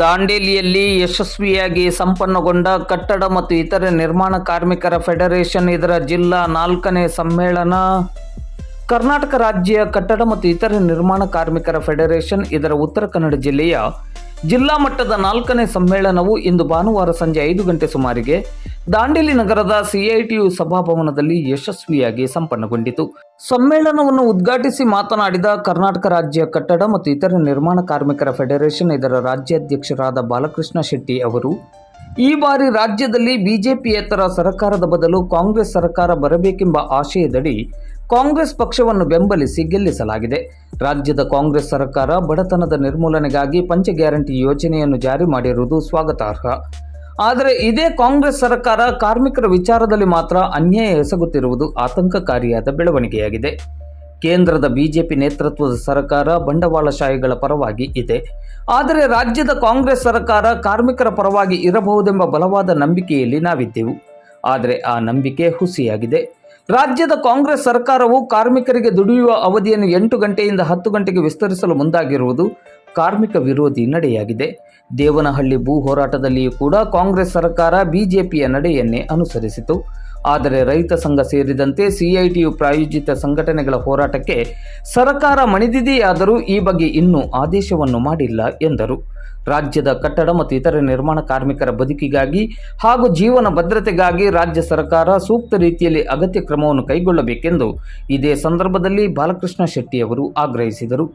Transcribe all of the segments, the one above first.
ದಾಂಡೇಲಿಯಲ್ಲಿ ಯಶಸ್ವಿಯಾಗಿ ಸಂಪನ್ನಗೊಂಡ ಕಟ್ಟಡ ಮತ್ತು ಇತರೆ ನಿರ್ಮಾಣ ಕಾರ್ಮಿಕರ ಫೆಡರೇಷನ್, ಇದರ ಜಿಲ್ಲಾ ನಾಲ್ಕನೇ ಸಮ್ಮೇಳನ, ಕರ್ನಾಟಕ ರಾಜ್ಯ ಕಟ್ಟಡ ಮತ್ತು ಇತರೆ ನಿರ್ಮಾಣ ಕಾರ್ಮಿಕರ ಫೆಡರೇಷನ್, ಇದರ ಉತ್ತರ ಕನ್ನಡ ಜಿಲ್ಲೆಯ ಜಿಲ್ಲಾ ಮಟ್ಟದ ನಾಲ್ಕನೇ ಸಮ್ಮೇಳನವು ಇಂದು ಭಾನುವಾರ ಸಂಜೆ ಐದು ಗಂಟೆ ಸುಮಾರಿಗೆ ದಾಂಡೇಲಿ ನಗರದ ಸಿಐಟಿಯು ಸಭಾಭವನದಲ್ಲಿ ಯಶಸ್ವಿಯಾಗಿ ಸಂಪನ್ನಗೊಂಡಿತು. ಸಮ್ಮೇಳನವನ್ನು ಉದ್ಘಾಟಿಸಿ ಮಾತನಾಡಿದ ಕರ್ನಾಟಕ ರಾಜ್ಯ ಕಟ್ಟಡ ಮತ್ತು ಇತರ ನಿರ್ಮಾಣ ಕಾರ್ಮಿಕರ ಫೆಡರೇಷನ್ ಇದರ ರಾಜ್ಯಾಧ್ಯಕ್ಷರಾದ ಬಾಲಕೃಷ್ಣ ಶೆಟ್ಟಿ ಅವರು, ಈ ಬಾರಿ ರಾಜ್ಯದಲ್ಲಿ ಬಿಜೆಪಿಯೇತರ ಸರ್ಕಾರದ ಬದಲು ಕಾಂಗ್ರೆಸ್ ಸರ್ಕಾರ ಬರಬೇಕೆಂಬ ಆಶಯದಡಿ ಕಾಂಗ್ರೆಸ್ ಪಕ್ಷವನ್ನು ಬೆಂಬಲಿಸಿ ಗೆಲ್ಲಿಸಲಾಗಿದೆ. ರಾಜ್ಯದ ಕಾಂಗ್ರೆಸ್ ಸರ್ಕಾರ ಬಡತನದ ನಿರ್ಮೂಲನೆಗಾಗಿ ಪಂಚ ಗ್ಯಾರಂಟಿ ಯೋಜನೆಯನ್ನು ಜಾರಿ ಮಾಡಿರುವುದು ಸ್ವಾಗತಾರ್ಹ. ಆದರೆ ಇದೇ ಕಾಂಗ್ರೆಸ್ ಸರ್ಕಾರ ಕಾರ್ಮಿಕರ ವಿಚಾರದಲ್ಲಿ ಮಾತ್ರ ಅನ್ಯಾಯ ಎಸಗುತ್ತಿರುವುದು ಆತಂಕಕಾರಿಯಾದ ಬೆಳವಣಿಗೆಯಾಗಿದೆ. ಕೇಂದ್ರದ ಬಿಜೆಪಿ ನೇತೃತ್ವದ ಸರ್ಕಾರ ಬಂಡವಾಳಶಾಹಿಗಳ ಪರವಾಗಿ ಇದೆ. ಆದರೆ ರಾಜ್ಯದ ಕಾಂಗ್ರೆಸ್ ಸರ್ಕಾರ ಕಾರ್ಮಿಕರ ಪರವಾಗಿ ಇರಬಹುದೆಂಬ ಬಲವಾದ ನಂಬಿಕೆಯಲ್ಲಿ ನಾವಿದ್ದೆವು. ಆದರೆ ಆ ನಂಬಿಕೆ ಹುಸಿಯಾಗಿದೆ. ರಾಜ್ಯದ ಕಾಂಗ್ರೆಸ್ ಸರ್ಕಾರವು ಕಾರ್ಮಿಕರಿಗೆ ದುಡಿಯುವ ಅವಧಿಯನ್ನು ಎಂಟು ಗಂಟೆಯಿಂದ ಹತ್ತು ಗಂಟೆಗೆ ವಿಸ್ತರಿಸಲು ಮುಂದಾಗಿರುವುದು ಕಾರ್ಮಿಕ ವಿರೋಧಿ ನಡೆಯಾಗಿದೆ. ದೇವನಹಳ್ಳಿ ಭೂ ಹೋರಾಟದಲ್ಲಿಯೂ ಕೂಡ ಕಾಂಗ್ರೆಸ್ ಸರ್ಕಾರ ಬಿಜೆಪಿಯ ನಡೆಯನ್ನೇ ಅನುಸರಿಸಿತು. ಆದರೆ ರೈತ ಸಂಘ ಸೇರಿದಂತೆ ಸಿಐಟಿಯು ಪ್ರಾಯೋಜಿತ ಸಂಘಟನೆಗಳ ಹೋರಾಟಕ್ಕೆ ಸರ್ಕಾರ ಮಣಿದಿದೆಯಾದರೂ ಈ ಬಗ್ಗೆ ಇನ್ನೂ ಆದೇಶವನ್ನು ಮಾಡಿಲ್ಲ ಎಂದರು. ರಾಜ್ಯದ ಕಟ್ಟಡ ಮತ್ತು ಇತರೆ ನಿರ್ಮಾಣ ಕಾರ್ಮಿಕರ ಬದುಕಿಗಾಗಿ ಹಾಗೂ ಜೀವನ ಭದ್ರತೆಗಾಗಿ ರಾಜ್ಯ ಸರ್ಕಾರ ಸೂಕ್ತ ರೀತಿಯಲ್ಲಿ ಅಗತ್ಯ ಕ್ರಮವನ್ನು ಕೈಗೊಳ್ಳಬೇಕೆಂದು ಇದೇ ಸಂದರ್ಭದಲ್ಲಿ ಬಾಲಕೃಷ್ಣ ಶೆಟ್ಟಿ ಅವರು ಆಗ್ರಹಿಸಿದರು.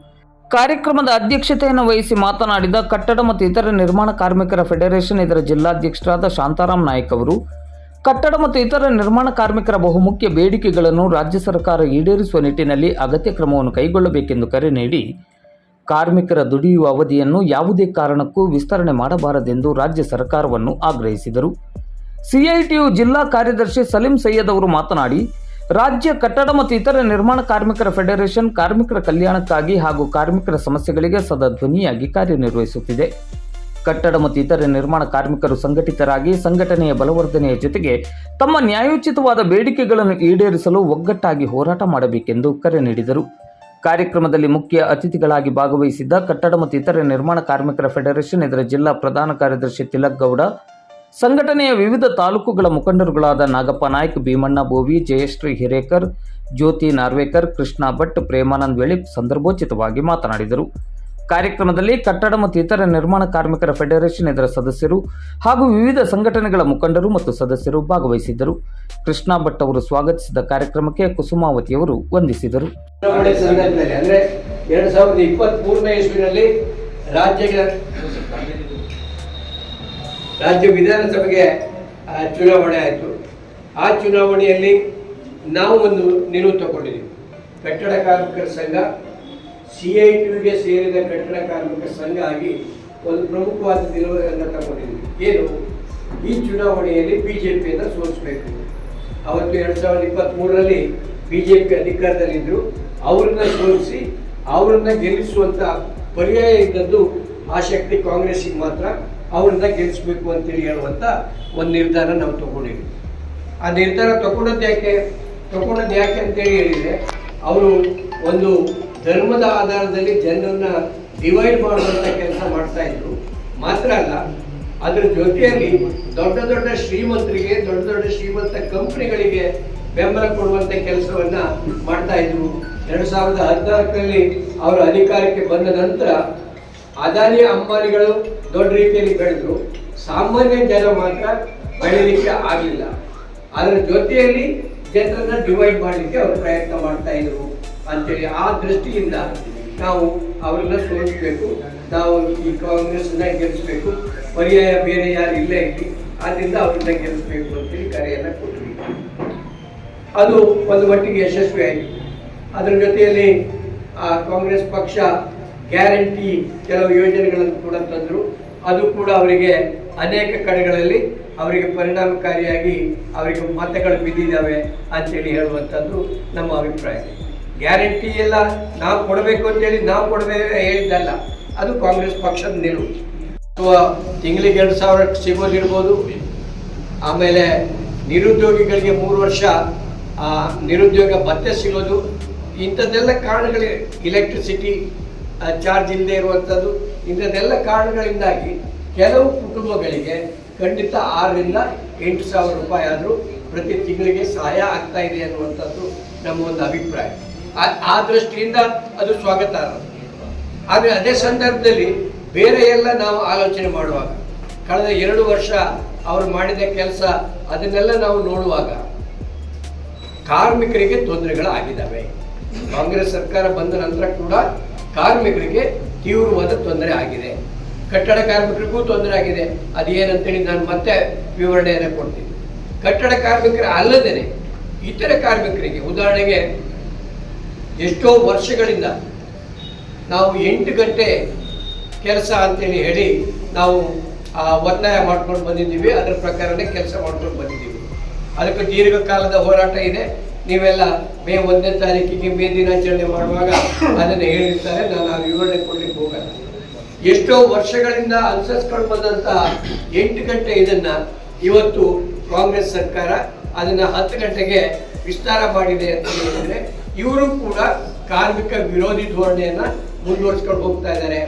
ಕಾರ್ಯಕ್ರಮದ ಅಧ್ಯಕ್ಷತೆಯನ್ನು ವಹಿಸಿ ಮಾತನಾಡಿದ ಕಟ್ಟಡ ಮತ್ತು ಇತರ ನಿರ್ಮಾಣ ಕಾರ್ಮಿಕರ ಫೆಡರೇಷನ್ ಇದರ ಜಿಲ್ಲಾಧ್ಯಕ್ಷರಾದ ಶಾಂತಾರಾಮ್ ನಾಯಕ್ ಅವರು, ಕಟ್ಟಡ ಮತ್ತು ಇತರ ನಿರ್ಮಾಣ ಕಾರ್ಮಿಕರ ಬಹುಮುಖ್ಯ ಬೇಡಿಕೆಗಳನ್ನು ರಾಜ್ಯ ಸರ್ಕಾರ ಈಡೇರಿಸುವ ನಿಟ್ಟಿನಲ್ಲಿ ಅಗತ್ಯ ಕ್ರಮವನ್ನು ಕೈಗೊಳ್ಳಬೇಕೆಂದು ಕರೆ ನೀಡಿ ಕಾರ್ಮಿಕರ ದುಡಿಯುವ ಅವಧಿಯನ್ನು ಯಾವುದೇ ಕಾರಣಕ್ಕೂ ವಿಸ್ತರಣೆ ಮಾಡಬಾರದೆಂದು ರಾಜ್ಯ ಸರ್ಕಾರವನ್ನು ಆಗ್ರಹಿಸಿದರು. ಸಿಐಟಿಯು ಜಿಲ್ಲಾ ಕಾರ್ಯದರ್ಶಿ ಸಲೀಂ ಸೈಯದ್ ಅವರು ಮಾತನಾಡಿ, ರಾಜ್ಯ ಕಟ್ಟಡ ಮತ್ತು ಇತರ ನಿರ್ಮಾಣ ಕಾರ್ಮಿಕರ ಫೆಡರೇಷನ್ ಕಾರ್ಮಿಕರ ಕಲ್ಯಾಣಕ್ಕಾಗಿ ಹಾಗೂ ಕಾರ್ಮಿಕರ ಸಮಸ್ಯೆಗಳಿಗೆ ಸದಾ ಧ್ವನಿಯಾಗಿ ಕಾರ್ಯನಿರ್ವಹಿಸುತ್ತಿದೆ. ಕಟ್ಟಡ ಮತ್ತು ಇತರ ನಿರ್ಮಾಣ ಕಾರ್ಮಿಕರು ಸಂಘಟಿತರಾಗಿ ಸಂಘಟನೆಯ ಬಲವರ್ಧನೆಯ ಜೊತೆಗೆ ತಮ್ಮ ನ್ಯಾಯೋಚಿತವಾದ ಬೇಡಿಕೆಗಳನ್ನು ಈಡೇರಿಸಲು ಒಗ್ಗಟ್ಟಾಗಿ ಹೋರಾಟ ಮಾಡಬೇಕೆಂದು ಕರೆ ನೀಡಿದರು. ಕಾರ್ಯಕ್ರಮದಲ್ಲಿ ಮುಖ್ಯ ಅತಿಥಿಗಳಾಗಿ ಭಾಗವಹಿಸಿದ್ದ ಕಟ್ಟಡ ಮತ್ತು ಇತರೆ ನಿರ್ಮಾಣ ಕಾರ್ಮಿಕರ ಫೆಡರೇಷನ್ ಇದರ ಜಿಲ್ಲಾ ಪ್ರಧಾನ ಕಾರ್ಯದರ್ಶಿ ತಿಲಕ್ ಗೌಡ ಸಂಘಟನೆಯ ವಿವಿಧ ತಾಲೂಕುಗಳ ಮುಖಂಡರುಗಳಾದ ನಾಗಪ್ಪ ನಾಯ್ಕ, ಭೀಮಣ್ಣ ಬೋವಿ ಜಯಶ್ರೀ ಹಿರೇಕರ್, ಜ್ಯೋತಿ ನಾರ್ವೇಕರ್, ಕೃಷ್ಣ ಭಟ್, ಪ್ರೇಮಾನಂದ್ ವೇಳಿ ಸಂದರ್ಭೋಚಿತವಾಗಿ ಮಾತನಾಡಿದರು. ಕಾರ್ಯಕ್ರಮದಲ್ಲಿ ಕಟ್ಟಡ ಮತ್ತು ಇತರ ನಿರ್ಮಾಣ ಕಾರ್ಮಿಕರ ಫೆಡರೇಷನ್ ಇದರ ಸದಸ್ಯರು ಹಾಗೂ ವಿವಿಧ ಸಂಘಟನೆಗಳ ಮುಖಂಡರು ಮತ್ತು ಸದಸ್ಯರು ಭಾಗವಹಿಸಿದ್ದರು. ಕೃಷ್ಣ ಭಟ್ ಅವರು ಸ್ವಾಗತಿಸಿದ ಕಾರ್ಯಕ್ರಮಕ್ಕೆ ವಂದಿಸಿದರು. ಮೂರನೇ ಇಸ್ವಿನಲ್ಲಿ ರಾಜ್ಯಕ್ಕೆ ರಾಜ್ಯ ವಿಧಾನಸಭೆಗೆ ಚುನಾವಣೆ ಆಯಿತು. ಆ ಚುನಾವಣೆಯಲ್ಲಿ ನಾವು ಒಂದು ನಿಲುವು ತಗೊಂಡಿದ್ದೀವಿ. ಕಟ್ಟಡ ಕಾರ್ಮಿಕರ ಸಂಘ ಸಿ ಐ ಟಿಗೆ ಸೇರಿದ ಕಟ್ಟಡ ಕಾರ್ಮಿಕ ಸಂಘ ಆಗಿ ಒಂದು ಪ್ರಮುಖವಾದ ನಿಲುವನ್ನು ತಗೊಂಡಿದ್ದೀವಿ ಏನು? ಈ ಚುನಾವಣೆಯಲ್ಲಿ ಬಿ ಜೆ ಪಿಯನ್ನು ಸೋಲಿಸಬೇಕು. ಅವತ್ತು ಎರಡು ಸಾವಿರದ ಇಪ್ಪತ್ತ್ಮೂರರಲ್ಲಿ ಬಿ ಜೆ ಪಿ ಅಧಿಕಾರದಲ್ಲಿದ್ದರು ಅವ್ರನ್ನ ಸೋಲಿಸಿ ಅವ್ರನ್ನ ಗೆಲ್ಲಿಸುವಂಥ ಪರ್ಯಾಯ ಇದ್ದದ್ದು ಆ ಶಕ್ತಿ ಕಾಂಗ್ರೆಸ್ಸಿಗೆ ಮಾತ್ರ. ಅವ್ರನ್ನ ಗೆಲ್ಲಿಸ್ಬೇಕು ಅಂತೇಳಿ ಹೇಳುವಂಥ ಒಂದು ನಿರ್ಧಾರ ನಾವು ತಗೊಂಡಿದ್ವಿ. ಆ ನಿರ್ಧಾರ ತಗೊಂಡದ್ದು ಯಾಕೆ? ತಗೊಂಡದ್ದು ಯಾಕೆ ಅಂತೇಳಿ ಹೇಳಿದರೆ, ಅವರು ಒಂದು ಧರ್ಮದ ಆಧಾರದಲ್ಲಿ ಜನರನ್ನ ಡಿವೈಡ್ ಮಾಡುವಂಥ ಕೆಲಸ ಮಾಡ್ತಾ ಇದ್ರು. ಮಾತ್ರ ಅಲ್ಲ, ಅದ್ರ ಜೊತೆಯಲ್ಲಿ ದೊಡ್ಡ ದೊಡ್ಡ ಶ್ರೀಮಂತರಿಗೆ, ದೊಡ್ಡ ದೊಡ್ಡ ಶ್ರೀಮಂತ ಕಂಪನಿಗಳಿಗೆ ಬೆಂಬಲ ಕೊಡುವಂತ ಕೆಲಸವನ್ನ ಮಾಡ್ತಾ ಇದ್ರು. ಎರಡ್ ಸಾವಿರದ ಹದಿನಾಲ್ಕರಲ್ಲಿ ಅವರು ಅಧಿಕಾರಕ್ಕೆ ಬಂದ ನಂತರ ಅದಾನಿ ಅಂಬಾನಿಗಳು ದೊಡ್ಡ ರೀತಿಯಲ್ಲಿ ಬೆಳೆದ್ರು. ಸಾಮಾನ್ಯ ಜನ ಮಾತ್ರ ಬೆಳೀಲಿಕ್ಕೆ ಆಗಲಿಲ್ಲ. ಅದರ ಜೊತೆಯಲ್ಲಿ ಜನರನ್ನ ಡಿವೈಡ್ ಮಾಡಲಿಕ್ಕೆ ಅವರು ಪ್ರಯತ್ನ ಮಾಡ್ತಾ ಇದ್ರು. ಅಂತೇಳಿ ಆ ದೃಷ್ಟಿಯಿಂದ ನಾವು ಅವರನ್ನ ಸೋಲಿಸಬೇಕು. ನಾವು ಈ ಕಾಂಗ್ರೆಸ್ನ ಗೆಲ್ಲಿಸಬೇಕು ಪರ್ಯಾಯ ಬೇರೆ ಯಾರು ಇಲ್ಲ ಇಲ್ಲಿ. ಆದ್ರಿಂದ ಅವ್ರನ್ನ ಗೆಲ್ಲಿಸಬೇಕು ಅಂತೇಳಿ ಕರೆಯನ್ನ ಕೊಟ್ವಿ ಅದು ಒಂದು ಮಟ್ಟಿಗೆ ಯಶಸ್ವಿ ಆಯಿತು. ಅದರ ಜೊತೆಯಲ್ಲಿ ಆ ಕಾಂಗ್ರೆಸ್ ಪಕ್ಷ ಗ್ಯಾರಂಟಿ ಕೆಲವು ಯೋಜನೆಗಳನ್ನು ಕೂಡ ತಂದರು. ಅದು ಕೂಡ ಅವರಿಗೆ ಅನೇಕ ಕಡೆಗಳಲ್ಲಿ ಅವರಿಗೆ ಪರಿಣಾಮಕಾರಿಯಾಗಿ ಅವರಿಗೆ ಮತಗಳು ಬಿದ್ದಿದ್ದಾವೆ ಅಂತೇಳಿ ಹೇಳುವಂಥದ್ದು ನಮ್ಮ ಅಭಿಪ್ರಾಯ. ಗ್ಯಾರಂಟಿ ಎಲ್ಲ ನಾವು ಕೊಡಬೇಕು ಅಂತೇಳಿ ನಾವು ಕೊಡಬೇಕು ಹೇಳಿದ್ದಲ್ಲ. ಅದು ಕಾಂಗ್ರೆಸ್ ಪಕ್ಷದ ನಿಲುವು. ಅಥವಾ ತಿಂಗಳಿಗೆ ಎರಡು ಸಾವಿರ ಸಿಗೋದಿರ್ಬೋದು. ಆಮೇಲೆ ನಿರುದ್ಯೋಗಿಗಳಿಗೆ ಮೂರು ವರ್ಷ ನಿರುದ್ಯೋಗ ಭತ್ತೆ ಸಿಗೋದು. ಇಂಥದ್ದೆಲ್ಲ ಕಾರಣಗಳಿವೆ ಇಲೆಕ್ಟ್ರಿಸಿಟಿ ಚಾರ್ಜ್ ಇಲ್ಲದೆ ಇರುವಂಥದ್ದು. ಇಂಥದ್ದೆಲ್ಲ ಕಾರಣಗಳಿಂದಾಗಿ ಕೆಲವು ಕುಟುಂಬಗಳಿಗೆ ಖಂಡಿತ ಆರರಿಂದ ಎಂಟು ಸಾವಿರ ರೂಪಾಯಿ ಆದರೂ ಪ್ರತಿ ತಿಂಗಳಿಗೆ ಸಹಾಯ ಆಗ್ತಾ ಇದೆ ಅನ್ನುವಂಥದ್ದು ನಮ್ಮ ಒಂದು ಅಭಿಪ್ರಾಯ. ಆ- ದೃಷ್ಟಿಯಿಂದ ಅದು ಸ್ವಾಗತಾರ್ಹ ಆದರೆ ಅದೇ ಸಂದರ್ಭದಲ್ಲಿ ಬೇರೆ ಎಲ್ಲ ನಾವು ಆಲೋಚನೆ ಮಾಡುವಾಗ, ಕಳೆದ ಎರಡು ವರ್ಷ ಅವರು ಮಾಡಿದ ಕೆಲಸ ಅದನ್ನೆಲ್ಲ ನಾವು ನೋಡುವಾಗ ಕಾರ್ಮಿಕರಿಗೆ ತೊಂದರೆಗಳಾಗಿದ್ದಾವೆ. ಕಾಂಗ್ರೆಸ್ ಸರ್ಕಾರ ಬಂದ ನಂತರ ಕೂಡ ಕಾರ್ಮಿಕರಿಗೆ ತೀವ್ರವಾದ ತೊಂದರೆ ಆಗಿದೆ. ಕಟ್ಟಡ ಕಾರ್ಮಿಕರಿಗೂ ತೊಂದರೆ ಆಗಿದೆ. ಅದೇನಂತೇಳಿ ನಾನು ಮತ್ತೆ ವಿವರಣೆಯನ್ನು ಕೊಡ್ತೀನಿ. ಕಟ್ಟಡ ಕಾರ್ಮಿಕರ ಅಲ್ಲದೇ ಇತರ ಕಾರ್ಮಿಕರಿಗೆ, ಉದಾಹರಣೆಗೆ ಎಷ್ಟೋ ವರ್ಷಗಳಿಂದ ನಾವು ಎಂಟು ಗಂಟೆ ಕೆಲಸ ಅಂತೇಳಿ ಹೇಳಿ ನಾವು ಆ, ಒತ್ತಾಯ ಮಾಡ್ಕೊಂಡು ಬಂದಿದ್ದೀವಿ. ಅದರ ಪ್ರಕಾರನೇ ಕೆಲಸ ಮಾಡ್ಕೊಂಡು ಬಂದಿದ್ದೀವಿ. ಅದಕ್ಕೆ ದೀರ್ಘಕಾಲದ ಹೋರಾಟ ಇದೆ. ನೀವೆಲ್ಲ ಮೇ ಒಂದನೇ ತಾರೀಕಿಗೆ ಮೇ ದಿನಾಚರಣೆ ಮಾಡುವಾಗ ಅದನ್ನು ಹೇಳಿರ್ತಾರೆ. ನಾನು ಆ ವಿವರಣೆ ಕೊಡಲಿಕ್ಕೆ ಹೋಗಲ್ಲ. ಎಷ್ಟೋ ವರ್ಷಗಳಿಂದ ಅನುಸರಿಸ್ಕೊಂಡು ಬಂದಂತಹ ಎಂಟು ಗಂಟೆ ಇದನ್ನು ಇವತ್ತು ಕಾಂಗ್ರೆಸ್ ಸರ್ಕಾರ ಅದನ್ನು ಹತ್ತು ಗಂಟೆಗೆ ವಿಸ್ತಾರ ಮಾಡಿದೆ ಅಂತ ಹೇಳಿದ್ರೆ ಇವರು ಕೂಡ ಕಾರ್ಮಿಕ ವಿರೋಧಿ ಧೋರಣೆಯನ್ನ ಮುಂದುವರಿಸ್ಕೊಂಡು ಹೋಗ್ತಾ ಇದ್ದಾರೆ.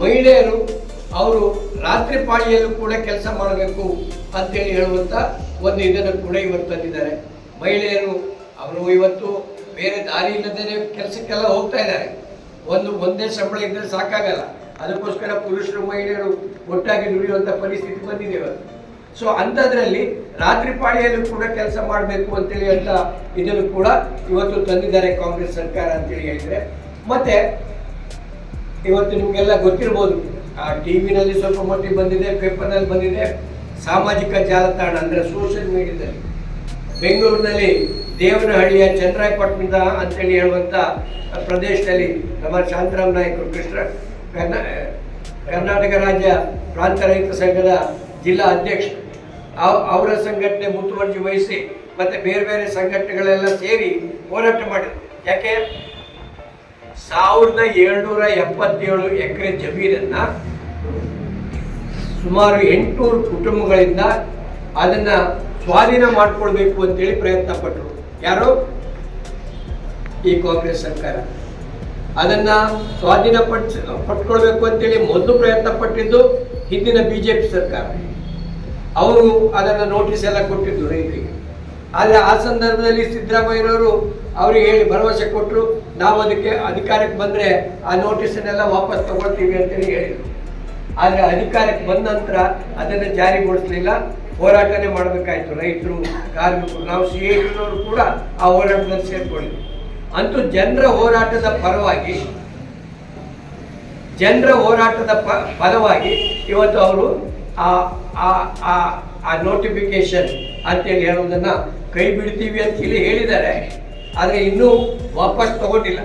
ಮಹಿಳೆಯರು ಅವರು ರಾತ್ರಿ ಪಾಳಿಯಲ್ಲೂ ಕೂಡ ಕೆಲಸ ಮಾಡಬೇಕು ಅಂತೇಳಿ ಹೇಳುವಂತ ಒಂದು ಇದನ್ನು ಕೂಡ ಇವರು ತಂದಿದ್ದಾರೆ. ಮಹಿಳೆಯರು ಅವರು ಇವತ್ತು ಬೇರೆ ದಾರಿ ಇಲ್ಲದೇ ಕೆಲಸಕ್ಕೆಲ್ಲ ಹೋಗ್ತಾ ಇದ್ದಾರೆ. ಒಂದು ಒಂದೇ ಸಂಬಳ ಇದ್ದರೆ ಸಾಕಾಗಲ್ಲ. ಅದಕ್ಕೋಸ್ಕರ ಪುರುಷರು ಮಹಿಳೆಯರು ಒಟ್ಟಾಗಿ ದುಡಿಯುವಂಥ ಪರಿಸ್ಥಿತಿ ಬಂದಿದೆ ಇವತ್ತು ಸೊ ಅಂಥದ್ರಲ್ಲಿ ರಾತ್ರಿ ಪಾಳಿಯಲ್ಲೂ ಕೂಡ ಕೆಲಸ ಮಾಡಬೇಕು ಅಂತೇಳಿ ಅಂತ ಇದನ್ನು ಕೂಡ ಇವತ್ತು ತಂದಿದ್ದಾರೆ ಕಾಂಗ್ರೆಸ್ ಸರ್ಕಾರ ಅಂತೇಳಿ ಹೇಳಿದ್ರೆ. ಮತ್ತೆ ಇವತ್ತು ನಿಮಗೆಲ್ಲ ಗೊತ್ತಿರ್ಬೋದು, ಆ ಟಿ ವಿನಲ್ಲಿ ಸ್ವಲ್ಪ ಮಟ್ಟಿಗೆ ಬಂದಿದೆ, ಪೇಪರ್ನಲ್ಲಿ ಬಂದಿದೆ, ಸಾಮಾಜಿಕ ಜಾಲತಾಣ ಅಂದರೆ ಸೋಷಿಯಲ್ ಮೀಡಿಯಾದಲ್ಲಿ ಬೆಂಗಳೂರಿನಲ್ಲಿ ದೇವನಹಳ್ಳಿಯ ಚಂದ್ರಾಯಪಟ್ಟಣದ ಅಂತೇಳಿ ಹೇಳುವಂಥ ಪ್ರದೇಶದಲ್ಲಿ ನಮ್ಮ ಶಾಂತರಾಮ್ ನಾಯಕರು ಕೃಷ್ಣ ಕರ್ನಾಟಕ ರಾಜ್ಯ ಪ್ರಾಂತ ರೈತ ಸಂಘದ ಜಿಲ್ಲಾ ಅಧ್ಯಕ್ಷ ಅವರ ಸಂಘಟನೆ ಮುತುವರ್ಜಿ ವಹಿಸಿ ಮತ್ತೆ ಬೇರೆ ಬೇರೆ ಸಂಘಟನೆಗಳೆಲ್ಲ ಸೇರಿ ಹೋರಾಟ ಮಾಡಿದ್ರು. ಯಾಕೆ? ಸಾವಿರದ ಏಳ್ನೂರ ಎಪ್ಪತ್ತೇಳು ಎಕರೆ ಜಮೀನನ್ನ ಸುಮಾರು ಎಂಟುನೂರು ಕುಟುಂಬಗಳಿಂದ ಅದನ್ನ ಸ್ವಾಧೀನ ಮಾಡ್ಕೊಳ್ಬೇಕು ಅಂತೇಳಿ ಪ್ರಯತ್ನ ಪಟ್ಟರು ಯಾರು? ಈ ಕಾಂಗ್ರೆಸ್ ಸರ್ಕಾರ. ಅದನ್ನ ಸ್ವಾಧೀನ ಪಟ್ಟ ಪಟ್ಕೊಳ್ಬೇಕು ಅಂತೇಳಿ ಮೊದಲು ಪ್ರಯತ್ನ ಪಟ್ಟಿದ್ದು ಹಿಂದಿನ ಬಿಜೆಪಿ ಸರ್ಕಾರ. ಅವರು ಅದನ್ನು ನೋಟಿಸ್ ಎಲ್ಲ ಕೊಟ್ಟಿದ್ದು ರೈತರಿಗೆ. ಆದರೆ ಆ ಸಂದರ್ಭದಲ್ಲಿ ಸಿದ್ದರಾಮಯ್ಯನವರು ಅವರಿಗೆ ಹೇಳಿ ಭರವಸೆ ಕೊಟ್ಟರು ನಾವು ಅದಕ್ಕೆ ಅಧಿಕಾರಕ್ಕೆ ಬಂದರೆ ಆ ನೋಟಿಸನ್ನೆಲ್ಲ ವಾಪಸ್ ತಗೊಳ್ತೀವಿ ಅಂತೇಳಿ ಹೇಳಿದರು. ಆದರೆ ಅಧಿಕಾರಕ್ಕೆ ಬಂದ ನಂತರ ಅದನ್ನು ಜಾರಿಗೊಳಿಸಲಿಲ್ಲ, ಹೋರಾಟನೇ ಮಾಡಬೇಕಾಯ್ತು ರೈತರು, ಕಾರ್ಮಿಕರು. ನಾವು ಸಿ ಎನವರು ಕೂಡ ಆ ಹೋರಾಟದಲ್ಲಿ ಸೇರಿಕೊಂಡಿದ್ವಿ. ಅಂತೂ ಜನರ ಹೋರಾಟದ ಪರವಾಗಿ, ಜನರ ಹೋರಾಟದ ಪ ಫಲವಾಗಿ ಇವತ್ತು ಅವರು ಆ ನೋಟಿಫಿಕೇಶನ್ ಅಂತೇಳಿ ಹೇಳೋದನ್ನ ಕೈ ಬಿಡ್ತೀವಿ ಅಂತ ಹೇಳಿ ಹೇಳಿದ್ದಾರೆ. ಆದರೆ ಇನ್ನೂ ವಾಪಸ್ ತಗೊಂಡಿಲ್ಲ.